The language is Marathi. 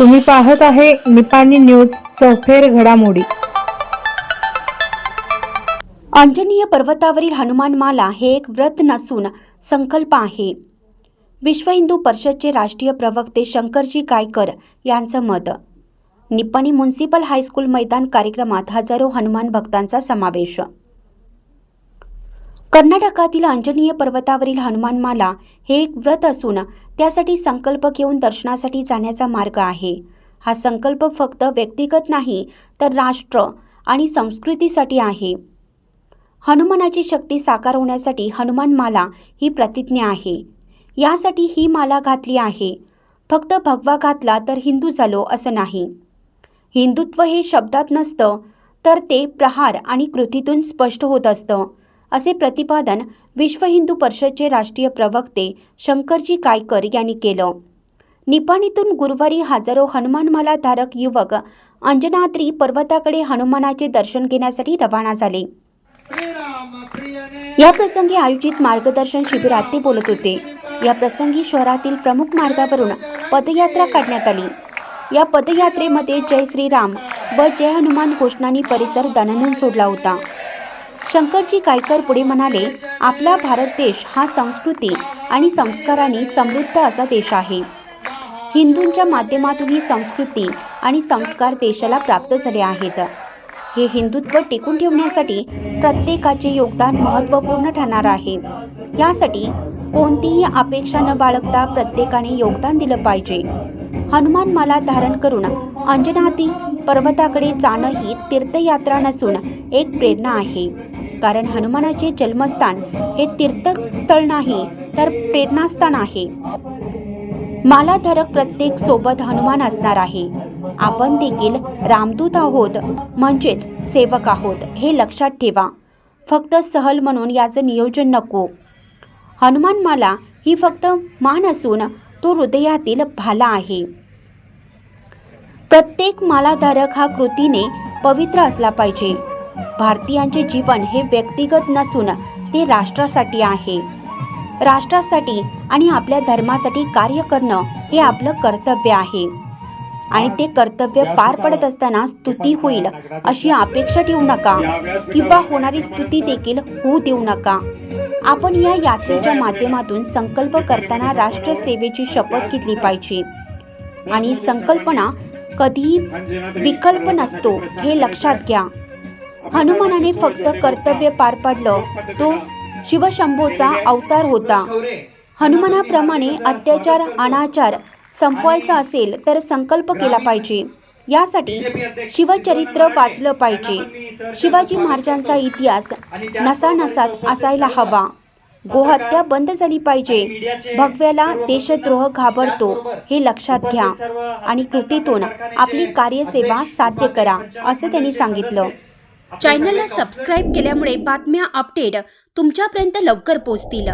तुम्ही पाहत आहे निपाणी न्यूज चौफेर घडामोडी. अंजनीय पर्वतावरील हनुमानमाला हे एक व्रत नसून संकल्प आहे. विश्व हिंदू परिषदचे राष्ट्रीय प्रवक्ते शंकरजी गायकर यांचं मत. निपाणी म्युन्सिपल हायस्कूल मैदान कार्यक्रमात हजारो हनुमान भक्तांचा समावेश. कर्नाटकातील अंजनीय पर्वतावरील हनुमानमाला हे एक व्रत असून त्यासाठी संकल्प घेऊन दर्शनासाठी जाण्याचा मार्ग आहे. हा संकल्प फक्त व्यक्तिगत नाही तर राष्ट्र आणि संस्कृतीसाठी आहे. हनुमानाची शक्ती साकार होण्यासाठी हनुमानमाला ही प्रतिज्ञा आहे. यासाठी ही माला घातली आहे. फक्त भगवा घातला तर हिंदू झालो असं नाही. हिंदुत्व हे शब्दात नसतं तर ते प्रहार आणि कृतीतून स्पष्ट होत असतं. असे प्रतिपादन विश्व हिंदू परिषदचे राष्ट्रीय प्रवक्ते शंकरजी गायकर यांनी केलं. निपाणीतून गुरुवारी हजारो हनुमानमाला धारक युवक अंजनाद्री पर्वताकडे हनुमानाचे दर्शन घेण्यासाठी रवाना झाले. या प्रसंगी आयोजित मार्गदर्शन शिबिरात ते बोलत होते. या प्रसंगी शहरातील प्रमुख मार्गावरून पदयात्रा काढण्यात आली. या पदयात्रेमध्ये जय श्रीराम व जय हनुमान घोषणांनी परिसर दणनून सोडला होता. शंकरजी गायकर पुढे म्हणाले आपला भारत देश हा संस्कृती आणि संस्कारांनी समृद्ध असा देश आहे. हिंदूंच्या माध्यमातून ही संस्कृती आणि संस्कार देशाला प्राप्त झाले आहेत. हे हिंदुत्व टिकून ठेवण्यासाठी प्रत्येकाचे योगदान महत्त्वपूर्ण ठरणार आहे. यासाठी कोणतीही अपेक्षा न बाळगता प्रत्येकाने योगदान दिलं पाहिजे. हनुमान माला धारण करून अंजनाती पर्वताकडे जाणं ही तीर्थयात्रा नसून एक प्रेरणा आहे. कारण हनुमानाचे जन्मस्थान हे तीर्थस्थळ नाही तर प्रेरणास्थान आहे. मालाधारक प्रत्येक सोबत हनुमान असणार आहे. आपण देखील रामदूत आहोत म्हणजेच सेवक आहोत हे लक्षात ठेवा. फक्त सहल म्हणून याचं नियोजन नको. हनुमान माला ही फक्त मान असून तो हृदयातील भाला आहे. प्रत्येक मालाधारक हा कृतीने पवित्र असला पाहिजे. भारतीयांचे जीवन हे व्यक्तिगत नसून ते राष्ट्रासाठी आहे. राष्ट्रासाठी आणि आपल्या धर्मासाठी कार्य करणं हे आपलं कर्तव्य आहे. आणि ते कर्तव्य पार पडत असताना स्तुती होईल अशी अपेक्षा ठेवू नका किंवा होणारी स्तुती देखील होऊ देऊ नका. आपण या यात्रेच्या माध्यमातून संकल्प करताना राष्ट्रसेवेची शपथ घेतली पाहिजे. आणि संकल्पना कधी विकल्प नसतो हे लक्षात घ्या. हनुमानाने फक्त कर्तव्य पार पाडलं तो शिवशंभोचा अवतार होता. हनुमानाप्रमाणे अत्याचार अनाचार संपवायचा असेल तर संकल्प केला पाहिजे. यासाठी शिवचरित्र वाचलं पाहिजे. शिवाजी महाराजांचा इतिहास नसानसात असायला हवा. गोहत्या बंद झाली पाहिजे. भगव्याला देशद्रोह घाबरतो. हे लक्षात घ्या. आणि कृतीतून आपली कार्यसेवा साध्य करा असं त्यांनी सांगितलं. चॅनलला सबस्क्राईब केल्यामुळे बातम्या अपडेट तुमच्यापर्यंत लवकर पोहोचतील.